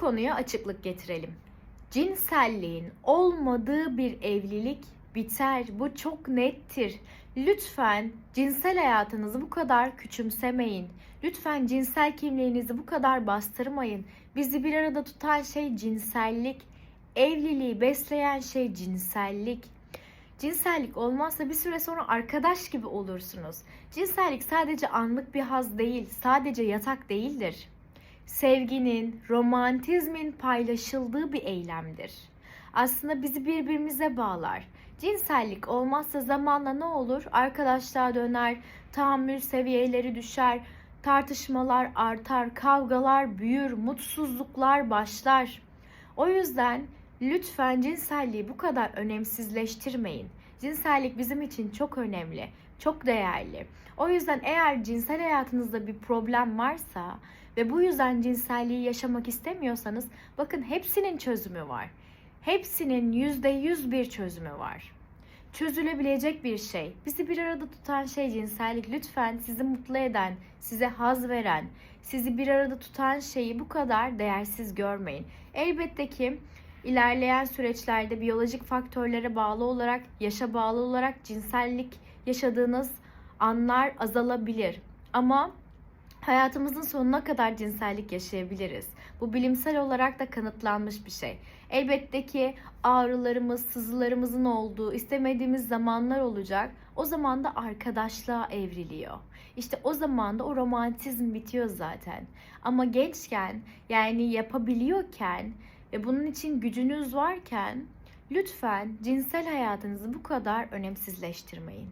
konuya açıklık getirelim. Cinselliğin olmadığı bir evlilik biter. Bu çok nettir. Lütfen cinsel hayatınızı bu kadar küçümsemeyin. Lütfen cinsel kimliğinizi bu kadar bastırmayın. Bizi bir arada tutan şey cinsellik. Evliliği besleyen şey cinsellik. Cinsellik olmazsa bir süre sonra arkadaş gibi olursunuz. Cinsellik sadece anlık bir haz değil, sadece yatak değildir. Sevginin, romantizmin paylaşıldığı bir eylemdir. Aslında bizi birbirimize bağlar. Cinsellik olmazsa zamanla ne olur? Arkadaşlığa döner, tahammül seviyeleri düşer, tartışmalar artar, kavgalar büyür, mutsuzluklar başlar. O yüzden lütfen cinselliği bu kadar önemsizleştirmeyin. Cinsellik bizim için çok önemli, çok değerli. O yüzden eğer cinsel hayatınızda bir problem varsa ve bu yüzden cinselliği yaşamak istemiyorsanız bakın hepsinin çözümü var. Hepsinin yüzde yüz bir çözümü var. Çözülebilecek bir şey. Bizi bir arada tutan şey cinsellik. Lütfen sizi mutlu eden, size haz veren, sizi bir arada tutan şeyi bu kadar değersiz görmeyin. Elbette ki ilerleyen süreçlerde biyolojik faktörlere bağlı olarak, yaşa bağlı olarak cinsellik yaşadığınız anlar azalabilir. Ama hayatımızın sonuna kadar cinsellik yaşayabiliriz. Bu bilimsel olarak da kanıtlanmış bir şey. Elbette ki ağrılarımız, sızılarımızın olduğu, istemediğimiz zamanlar olacak. O zaman da arkadaşlığa evriliyor. İşte o zaman da o romantizm bitiyor zaten. Ama gençken yani yapabiliyorken ve bunun için gücünüz varken lütfen cinsel hayatınızı bu kadar önemsizleştirmeyin.